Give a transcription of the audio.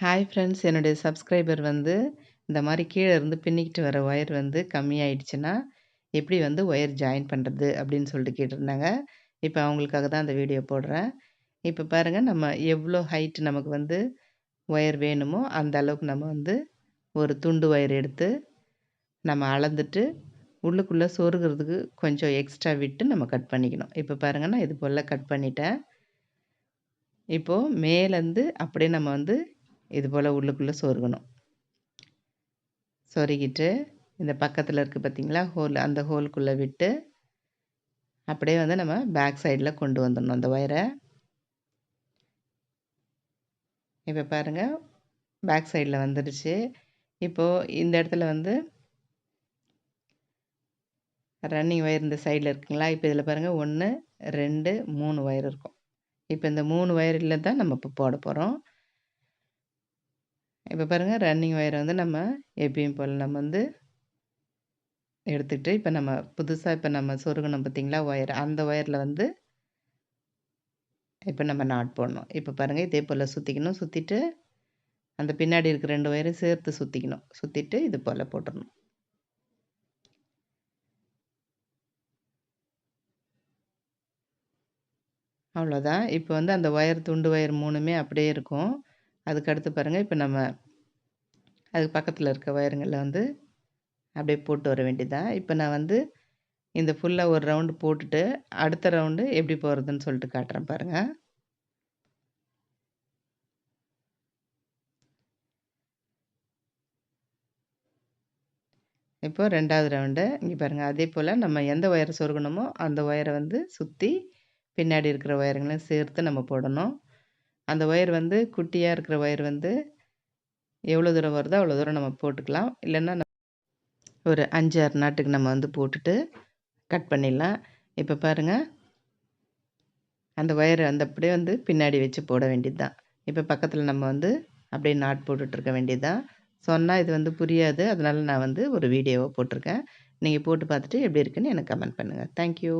Hi friends என்னுடைய subscriber வந்து இந்த மாதிரி கீழே இருந்து பின்னிக்கிட்டு வர ஒயர் வந்து கம்மியாயிடுச்சுன்னா எப்படி வந்து ஒயர் ஜாயின் பண்ணுறது அப்படின்னு சொல்லிட்டு கேட்டிருந்தாங்க. இப்போ அவங்களுக்காக தான் அந்த வீடியோ போடுறேன். இப்போ பாருங்கள் நம்ம எவ்வளோ ஹைட் நமக்கு வந்து ஒயர் வேணுமோ அந்த அளவுக்கு நம்ம வந்து ஒரு துண்டு ஒயர் எடுத்து நம்ம அளந்துட்டு உள்ளுக்குள்ளே சொருகிறதுக்கு கொஞ்சம் எக்ஸ்ட்ரா விட்டு நம்ம கட் பண்ணிக்கணும். இப்போ பாருங்கள் நான் இது போல் கட் பண்ணிட்டேன். இப்போது மேலேருந்து அப்படியே நம்ம வந்து இது போல் உள்ளுக்குள்ளே சொருகணும். சொருகிட்டு இந்த பக்கத்தில் இருக்குது பார்த்திங்களா ஹோல் அந்த ஹோலுக்குள்ளே விட்டு அப்படியே வந்து நம்ம பேக் சைடில் கொண்டு வந்துடணும் அந்த ஒயரை இப்போ பாருங்கள் பேக் சைடில் வந்துடுச்சு. இப்போது இந்த இடத்துல வந்து ரன்னிங் ஒயர் இந்த சைடில் இருக்குங்களா? இப்போ இதில் பாருங்கள் ஒன்று ரெண்டு மூணு ஒயர் இருக்கும். இப்போ இந்த மூணு ஒயரில் தான் நம்ம இப்போ போட போகிறோம் இப்போ பாருங்கள் ரன்னிங் ஒயரை வந்து நம்ம எப்பயும் போல் நம்ம வந்து எடுத்துகிட்டு இப்போ நம்ம புதுசாக இப்போ நம்ம சொருகணும் பார்த்திங்களா ஒயர் அந்த ஒயரில் வந்து இப்போ நம்ம நாட் போடணும். இப்போ பாருங்கள் இதே போல் சுற்றிக்கணும் சுற்றிட்டு அந்த பின்னாடி இருக்கிற ரெண்டு ஒயரையும் சேர்த்து சுற்றிக்கணும் சுற்றிட்டு இது போல் போட்டுடணும் அவ்வளோதான் இப்போ வந்து அந்த ஒயர் துண்டு ஒயர் மூணுமே அப்படியே இருக்கும். அதுக்கு அடுத்து பாருங்கள் இப்போ நம்ம அதுக்கு பக்கத்தில் இருக்க ஒயருங்களில் வந்து அப்படியே போட்டு வர வேண்டியதான் இப்போ நான் வந்து இந்த ஃபுல்லாக ஒரு ரவுண்டு போட்டுட்டு அடுத்த ரவுண்டு எப்படி போகிறதுன்னு சொல்லிட்டு காட்டுறேன் பாருங்கள் இப்போ ரெண்டாவது ரவுண்டு இங்கே பாருங்கள் அதே போல் நம்ம எந்த ஒயரை சொருகணுமோ அந்த ஒயரை வந்து சுற்றி பின்னாடி இருக்கிற ஒயருங்களையும் சேர்த்து நம்ம போடணும். அந்த ஒயர் வந்து குட்டியாக இருக்கிற ஒயர் வந்து எவ்வளோ தூரம் வருதோ அவ்வளோ தூரம் நம்ம போட்டுக்கலாம். இல்லைன்னா ஒரு அஞ்சு ஆறு நாட்டுக்கு நம்ம வந்து போட்டுட்டு கட் பண்ணிடலாம். இப்போ பாருங்கள் அந்த ஒயர் அந்த அப்படியே வந்து பின்னாடி வச்சு போட வேண்டியது தான் இப்போ பக்கத்தில் நம்ம வந்து அப்படியே நாட் போட்டுட்ருக்க வேண்டியது தான் சொன்னால் இது வந்து புரியாது. அதனால் நான் வந்து ஒரு வீடியோவை போட்டிருக்கேன். நீங்கள் போட்டு பார்த்துட்டு எப்படி இருக்குன்னு எனக்கு கமெண்ட் பண்ணுங்கள் தேங்க்யூ